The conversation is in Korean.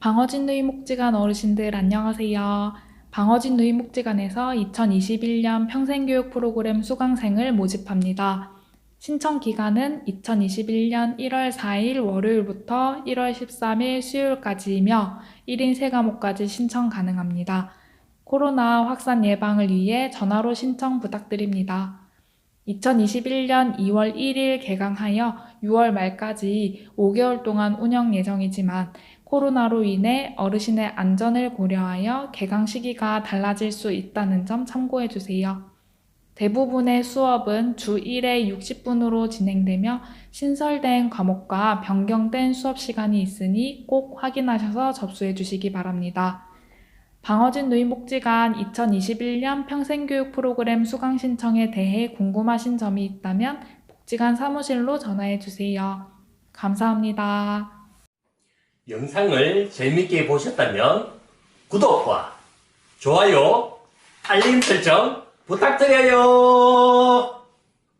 방어진 누이목지관 어르신들 안녕하세요. 방어진 누이목지관에서 2021년 평생교육 프로그램 수강생을 모집합니다. 신청 기간은 2021년 1월 4일 월요일부터 1월 13일 수요일까지이며 1인 3과목까지 신청 가능합니다. 코로나 확산 예방을 위해 전화로 신청 부탁드립니다. 2021년 2월 1일 개강하여 6월 말까지 5개월 동안 운영 예정이지만 코로나로 인해 어르신의 안전을 고려하여 개강 시기가 달라질 수 있다는 점 참고해 주세요. 대부분의 수업은 주 1회 60분으로 진행되며 신설된 과목과 변경된 수업 시간이 있으니 꼭 확인하셔서 접수해 주시기 바랍니다. 방어진 누이목지관 2021년 평생교육 프로그램 수강 신청에 대해 궁금하신 점이 있다면 복지관 사무실로 전화해 주세요. 감사합니다. 영상을 재밌게 보셨다면 구독과 좋아요, 알림 설정 부탁드려요.